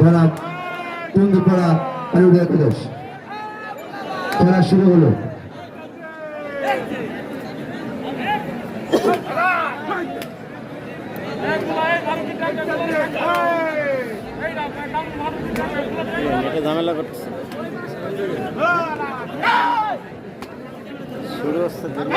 বনাম টুঙ্গিপাড়া আলুর একাদশ খেলা শুরু হলো। ঝামেলা করতেছে। শুরু হচ্ছে দিন।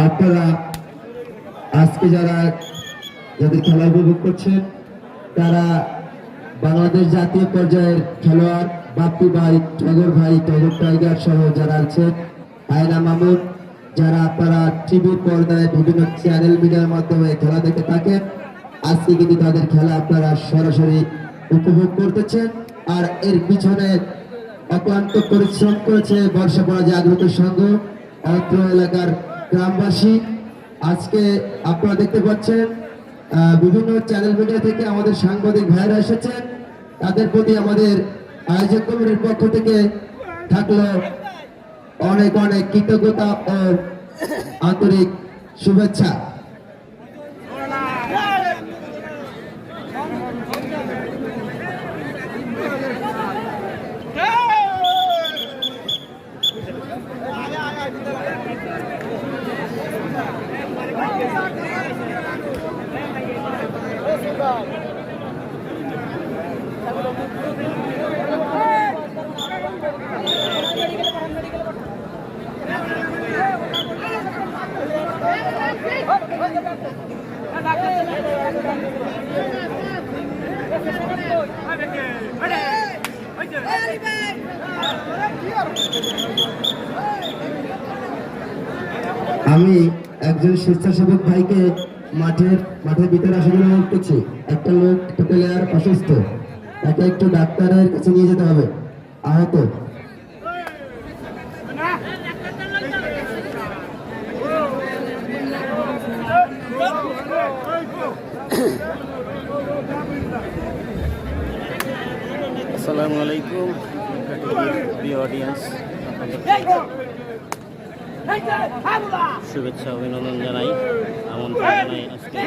আপনারা আজকে যারা যাদের খেলা উপভোগ করছেন, তারা বাংলাদেশ জাতীয় পর্যায়ের খেলোয়াড় বাপ্পি ভাই, টগর ভাই, টগর টাইগার সহ যারা আছেন, আয়না মামুন, যারা আপনারা টিভি পর্দায় বিভিন্ন চ্যানেল মিডিয়ার মাধ্যমে খেলা দেখে থাকেন, আজকে কিন্তু তাদের খেলা আপনারা সরাসরি উপভোগ করতেছেন। আর এর পিছনে অক্লান্ত পরিশ্রম করেছে বর্ষাপড়া জাগ্রত সংঘ, অত্র এলাকার গ্রামবাসী। আজকে আপনারা দেখতে পাচ্ছেন বিভিন্ন চ্যানেল মিডিয়া থেকে আমাদের সাংবাদিক ভাইরা এসেছেন। তাদের প্রতি আমাদের আয়োজক কমিটির পক্ষ থেকে থাকল অনেক অনেক কৃতজ্ঞতা ও আন্তরিক শুভেচ্ছা। আমি একজন স্বেচ্ছাসেবক ভাইকে মাঠের মাঠের ভিতরে আসার জন্য একটা লোক, একটা প্লেয়ার অসুস্থ, তাকে একটু ডাক্তারের কাছে নিয়ে যেতে হবে। আহত। আসসালামু আলাইকুম, প্রিয় অডিয়েন্স শুভেচ্ছা অভিনন্দন জানাই আমন্ত্রণ জানাই আজকে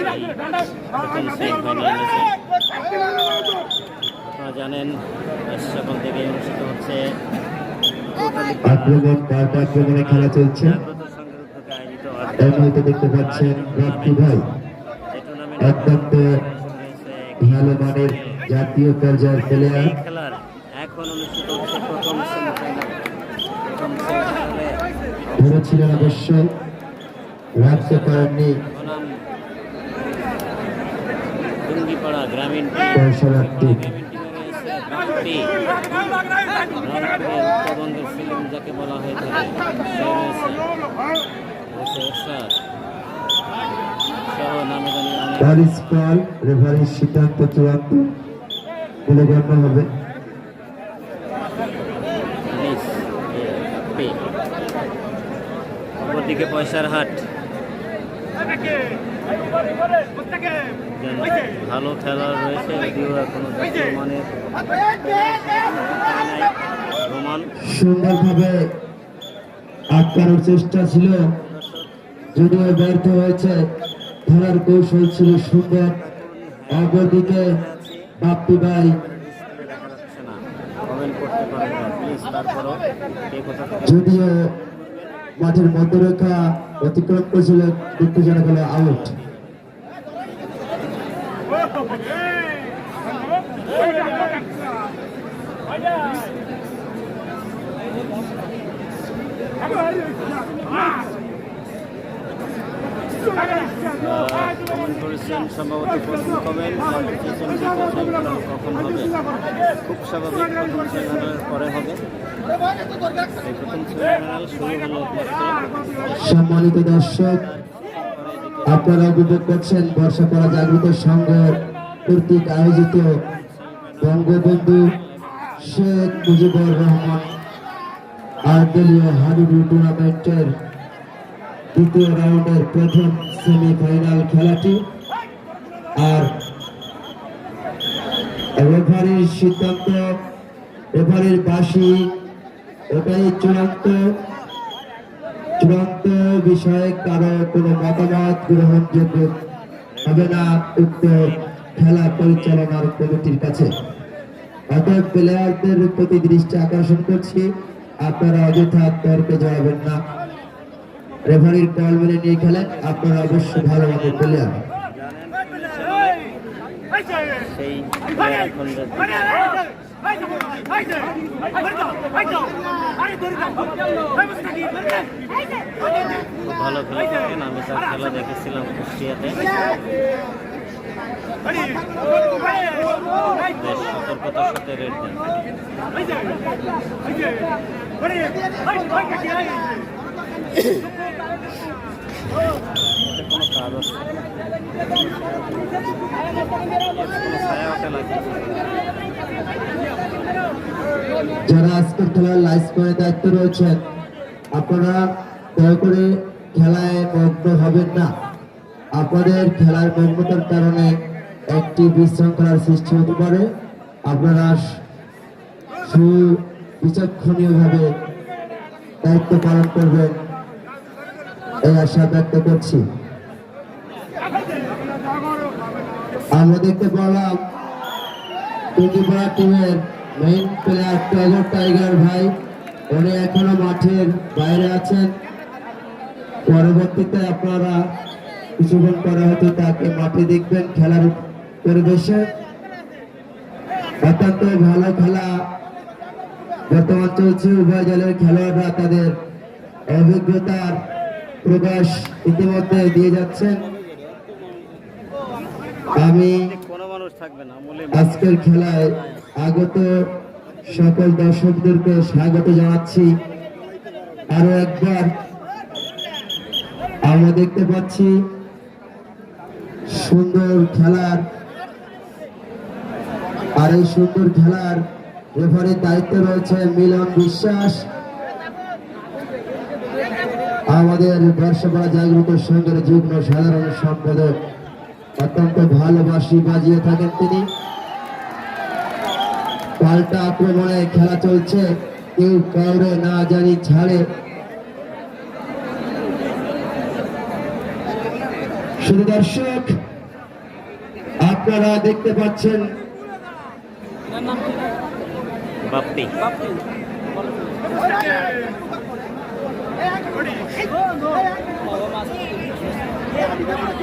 প্রথম সেমিফাইনাল আপনারা জানেন সকাল থেকে অনুষ্ঠিত হচ্ছে খেলা চলছে। দেখতে পাচ্ছেন রাপ্তি ভাই। এই অত্যন্ত ভালো মানের জাতীয় পর্যায়ের প্লেয়ার। খেলার এখন অনুষ্ঠিত হচ্ছে প্রথম সেমিফাইনাল প্রথম সেমিফাইনালে ধরেছিলেন অবশ্য রাখতে পারেননি বনাম টুঙ্গিপাড়া গ্রামীণ পয়সারাত্রি গ্রামীণ টিমে রয়েছে রামপুরি রংপুরের উত্তরবঙ্গের ফিল্ম যাকে বলা হয়ে থাকে সিদ্ধান্ত চূড়ান্ত। বলে গণ্য হবে। অপরদিকে পয়সার হাট। ভালো খেলোয়াড় রয়েছে যদিও এখনও রোমান। সুন্দরভাবে আটকানোর চেষ্টা ছিল যদিও ব্যর্থ হয়েছে। ধরার কৌশল ছিল সুন্দর। অপরদিকে বাপ্পি ভাই। যদিও মাঠের মধ্যরেখা অতিক্রম করেছিল দুঃখজনক হলো আউট সম্ভবত কখন খুব স্বাভাবিক পরে হবে। সম্মানিত দর্শক, আপনারা উপভোগ করছেন বর্ষাপড়া জাগৃত সংঘ কর্তৃক আয়োজিত বঙ্গবন্ধু শেখ মুজিবুর রহমান আর্দলীয় হাডুডু টুর্নামেন্টের দ্বিতীয় রাউন্ডের প্রথম সেমিফাইনাল খেলাটি। আর রেফারির সিদ্ধান্ত রেফারির বাসি এটাই চূড়ান্ত চূড়ান্ত বিষয়ে কারও কোনো মতামত গ্রহণযোগ্য হবে না উক্ত খেলা পরিচালনার কমিটির কাছে। অতএব প্লেয়ারদের প্রতি দৃষ্টি আকর্ষণ করছি। আপনারা অযথা তর্কে জড়াবেন না। রেফারির কল মেনে নিয়ে খেলেন। আপনারা অবশ্যই ভালো মানের প্লেয়ার সেই ভালো খেলা থাকেন আমি তার খেলা দেখেছিলাম কুষ্টিয়াতে। বেশ সতর্কতার সাথে রেড দেন। কোনো কাজ আছে? ছায়া লাগে যারা আজকের খেলার লাইস করে দায়িত্ব রয়েছেন, আপনারা দয়া করে খেলায় মগ্ন হবেন না। আপনাদের খেলার মগ্নতার কারণে একটি বিশৃঙ্খলার সৃষ্টি হতে পারে। আপনারা সুবিচক্ষণীয়ভাবে দায়িত্ব পালন করবেন, এই আশা ব্যক্ত করছি। আমরা দেখতে পেলাম টুকিপাড়া টিমের মেইন প্লেয়ার টাইগার টাইগার ভাই, উনি এখনও মাঠের বাইরে আছেন। পরবর্তীতে আপনারা কিছুক্ষণ পরে হয়তো তাকে মাঠে দেখবেন খেলার পরিবেশে। অত্যন্ত ভালো খেলা। বর্তমান চলছে উভয় দলের খেলোয়াড়রা তাদের অভিজ্ঞতার প্রকাশ ইতিমধ্যে দিয়ে যাচ্ছেন। আমি আজকের খেলায় আগত সকল দর্শকদেরকে স্বাগত জানাচ্ছি। আরও একবার আমরা দেখতে পাচ্ছি সুন্দর খেলার, আর এই সুন্দর খেলার রেফারির দায়িত্ব রয়েছে মিলন বিশ্বাস। আমাদের বর্ষপাড়া জাগ্রত সংঘের যুগ্ম সাধারণ সম্পাদক অত্যন্ত ভালোবাসি বাজিয়ে থাকেন তিনি। পাল্টা আক্রমণে খেলা চলছে। কেউ কাউরে না জানি ছাড়ে। শুধু দর্শক আপনারা দেখতে পাচ্ছেন ওই তো মিথ্যা কথা বলে বলে যখন রেড দিতে যাবে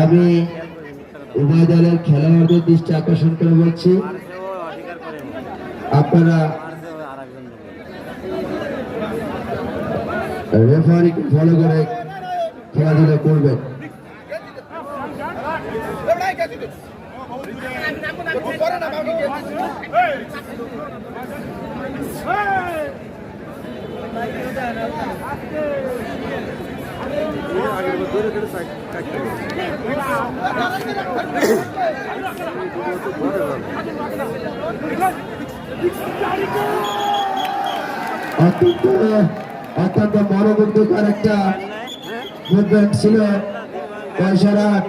আমি উভয় দলের খেলোয়াড়দের দৃষ্টি আকর্ষণ করে বলছি। আপনারা। রেফারিকে ফলো করে খেলাধুলা করবেন অত্যন্ত অত্যন্ত মনোমুগ্ধকর একটা মুভমেন্ট ছিল পয়সারাট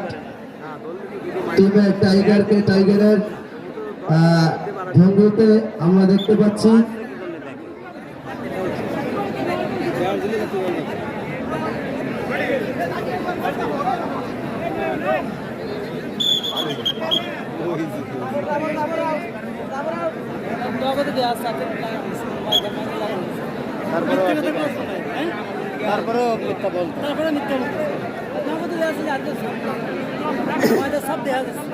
টিমের টাইগারকে টাইগারের ভঙ্গিতে আমরা দেখতে পাচ্ছি। তারপরেও মিথ্যা বলতো। তারপরে মিথ্যা আছে সব। আমাদের দেখা যাচ্ছে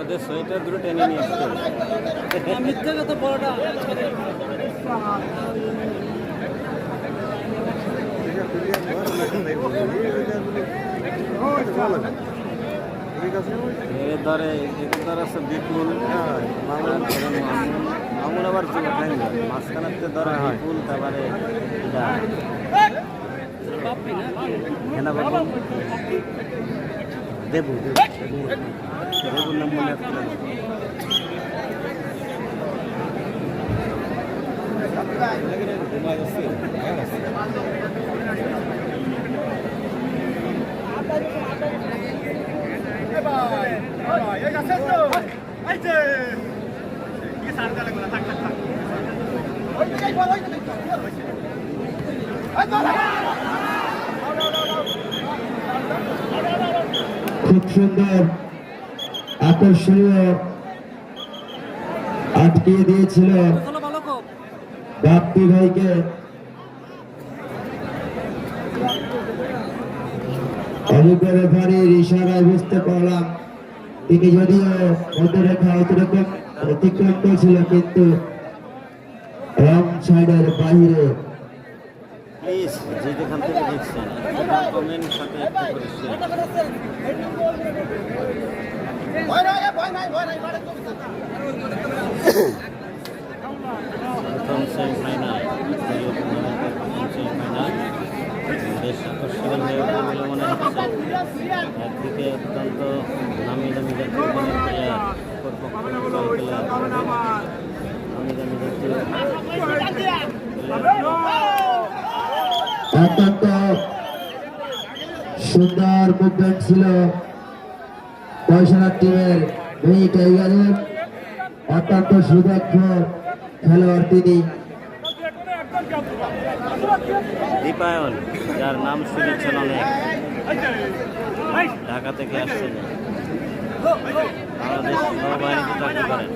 ওদের সোয়েটার দুটো টেনে নিয়ে আসতে মিথ্যা কথা বড়টা এর ধরে এদের ধরে আছে বিপুল তারপরে মামুন, আবার চুল খাই মাঝখানে ধরা হয় ফুল তারপরে এটা। বাবু দেবু দেবু দেবুর নাম মনে আসছে না। খুব সুন্দর আকর্ষণীয় আটকিয়ে দিয়েছিল বাপ্পি ভাইকে। তিনি যদিও মধ্যরেখা অতিরকম অতিক্রম করেছিল, কিন্তু রং সাইডের বাহিরে প্লিজ যে যেখান থেকে দেখছেন কমেন্ট সাথে একটু করে। প্রথম সেমিফাইনাল দলীয় টুর্নামেন্টের প্রথম সেমিফাইনাল বেশ আকর্ষণীয় হয়ে উঠবে বলে মনে হচ্ছে একদিকে অত্যন্ত নামি দামি জাতীয় প্লেয়ার অপরপক্ষ ফুটবল প্লেয়ার নামি দামি জাতীয় অত্যন্ত সুন্দর মুভমেন্ট ছিল পয়সার টিমের মিনি টাইগারের অত্যন্ত সুদক্ষ খেলোয়াড় তিনি দীপায়ন যার নাম শুনেছেন অনেক ঢাকা থেকে আসছেন বাংলাদেশ নৌবাহিনীতে চাকরি করেন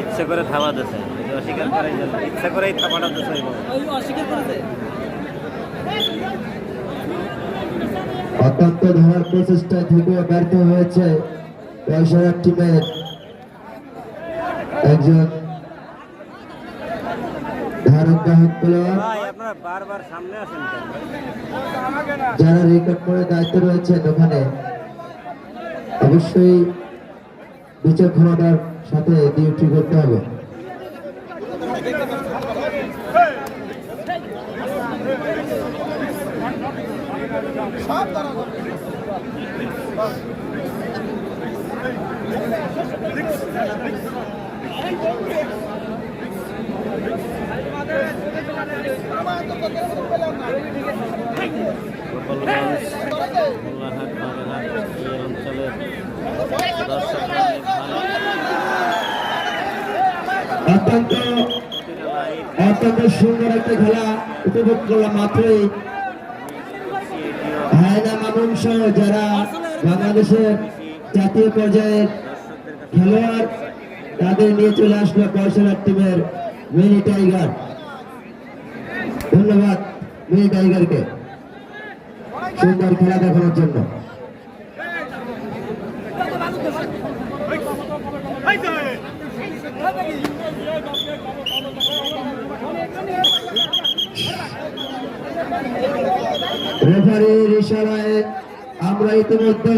ইচ্ছে করে থাবা দিছে। যদি অস্বীকার করে ইচ্ছা করেই থাপাটা দিছে অস্বীকার করেছে অত্যন্ত ধরার প্রচেষ্টা থেকে ব্যর্থ হয়েছে পয়সার টিমের একজন যারা রেকর্ড করে দায়িত্ব রয়েছেন ওখানে। অবশ্যই বিচক্ষণতার সাথে ডিউটি করতে হবে। গোপালগঞ্জ মোল্লাহাট বাগেরহাট এই অঞ্চলের দর্শকরা অনেক ভালো অত্যন্ত অত্যন্ত সুন্দর একটা খেলা উপভোগ করলাম মাত্রই। মামুন সহ যারা বাংলাদেশের জাতীয় পর্যায়ের খেলোয়াড়, তাদের নিয়ে চলে আসলো পয়সার টিমের মিনি টাইগার। ধন্যবাদ মিনি টাইগারকে। সুন্দর খেলা দেখানোর জন্য। রেফারির ইশারায় আমরা ইতিমধ্যে